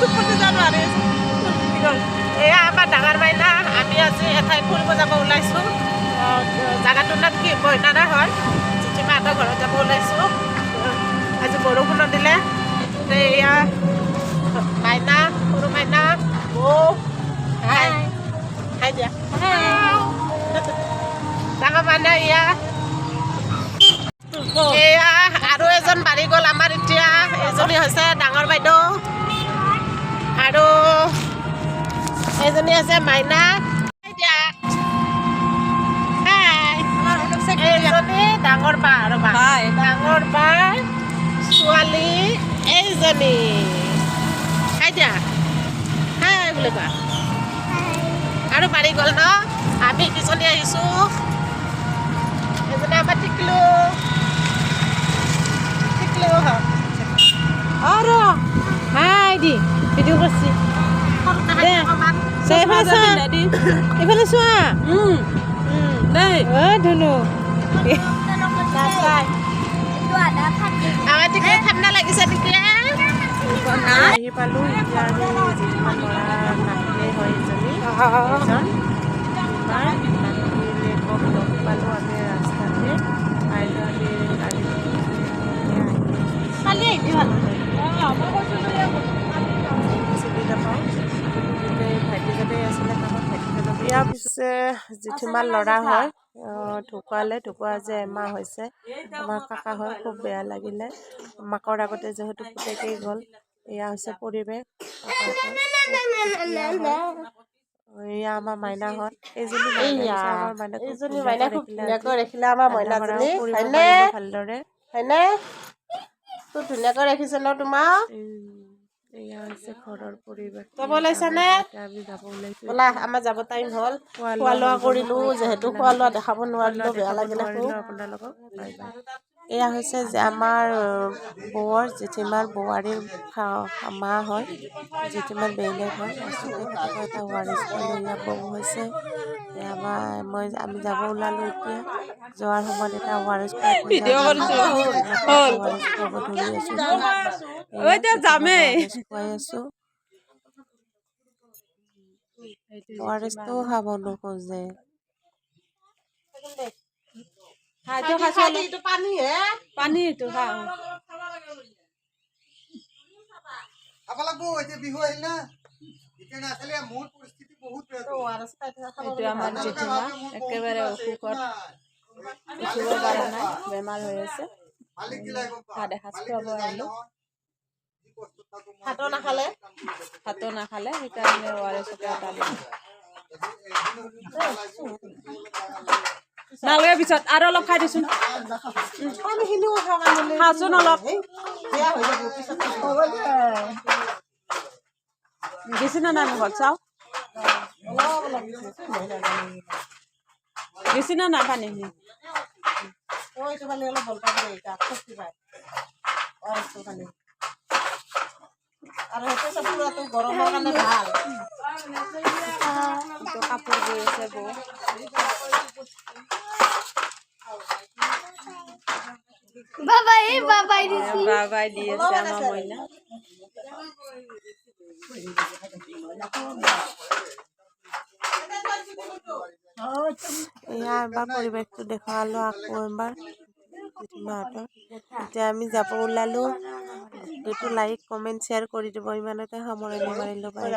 টোপনি যাব নোৱাৰি এয়া আমাৰ ডাঙৰ মাইনা আমি আজি এঠাইত ফুৰিব যাব ওলাইছোঁ। আহ, নাম কি? বইনাৰা হয়। জেঠীমাহঁতৰ ঘৰত যাব ওলাইছোঁ। আজি বৰষুণো দিলে। এয়া মাইনা সৰু মাইনা। বৌ হাই হাই দিয়া। ডাঙৰ মাইনা এয়া আৰু এজন বাঢ়ি গ'ল আমাৰ এতিয়া এজনী হৈছে ডাঙৰ বাইদেউ আৰু এজনী আছে মাইনা এতিয়া হাই। এইজনী ডাঙৰ বা ৰ'বা হাই। ডাঙৰ বা ছোৱালী এইজনী হাই দিয়া হাই বুলি কোৱা আৰু বাঢ়ি গ'ল ন আমি কিজনী আহিছোঁ এজনী আমাৰ টিকলু টিকলু দে এইফালে চোৱা ধুনু আমাৰ টিকলু ঠাণ্ডা লাগিছে নেকি আহি পালোঁ এতিয়া হয় এজনী এজন লগ পালোঁ আমি ৰাস্তাতে কাইলৈ আমি কালি আহিবি ভালো ইয়াৰ পিছে জেঠীমাৰ ল'ৰা হয় ঢুকুৱালে ঢুকুৱা যে এমাহ হৈছে আমাৰ কাকা হয় খুব বেয়া লাগিলে। মাকৰ আগতে যিহেতু পুতেকেই গ'ল এয়া হৈছে পৰিৱেশ। এয়া আমাৰ মাইনাহঁত এইজনী মাইনা আমাৰ এইজনী ধুনীয়াকৈ মাইনা খুব ধুনীয়াকৈ ৰাখিলে আমাৰ মইনাজনী ভালদৰে। হয়নে? খুব ধুনীয়াকৈ ৰাখিছে ন তোমাক এয়া হৈছে ঘৰৰ পৰিৱেশ। যাব ওলাইছানে? এতিয়া আমি যাব ওলাইছোঁ। ব'লা আমাৰ যাব টাইম হ'ল। খোৱা লোৱা। কৰিলোঁ যিহেতু খোৱা লোৱা দেখাব নোৱাৰিলোঁ বেয়া লাগিলে খুব নোৱাৰিলোঁ আপোনালোকক বাই বাই এয়া হৈছে যে আমাৰ বৌৰ জেঠীমাৰ বোৱাৰীৰ মা হয় জেঠীমাৰ বেইলেক হয় এটা পালোঁ এয়া বৌ হৈছে। আমাৰ মই আমি যাব ওলালোঁ এতিয়া। যোৱাৰ সময়ত এটা ৱাৰিছ ভিডিঅ' কৰিছোঁ। হ'ল। খুৱাব ধৰি আছোঁ। খুৱাই আছোঁ ৱাৰিছটোও খাব নোখোজে পানীটো খা খাব লাগব বিহু আহিল না এতিয়া নাখালে মোৰ পৰিস্থিতি বহুত বেয়া এইটো আমাৰ জেঠীমা একেবাৰে অসুখত উঠিব পৰা নাই বেমাৰ হৈ আছে। ভাত এসাঁজ খুৱাব আহিলোঁ। ভাতো নাখালে? ভাতো নাখালে সেইকাৰণে অ আৰ এছকে এটা দিলোঁ। নালাগে পিছত আৰু অলপ খাই দিছোন খাচোন অলপ দিছি নে নাই মুখত চাওঁ অলপ অলপ নাই পানীখিনি আৰু সেইটো পুৰাটো গৰমৰ কাৰণে ভালো কাপোৰ বৈ আছে বৌ বাবাই বাবাই দিছি বাবাই দি আছে আমাৰ মইনা এয়া এবাৰ পৰিৱেশটো দেখুৱালোঁ আকৌ এবাৰ জেঠীমাহঁতৰ এতিয়া আমি যাব ওলালোঁ এইটো লাইক কমেণ্ট শ্বেয়াৰ কৰি দিব। ইমানতে সামৰণি মাৰিলোঁ বাই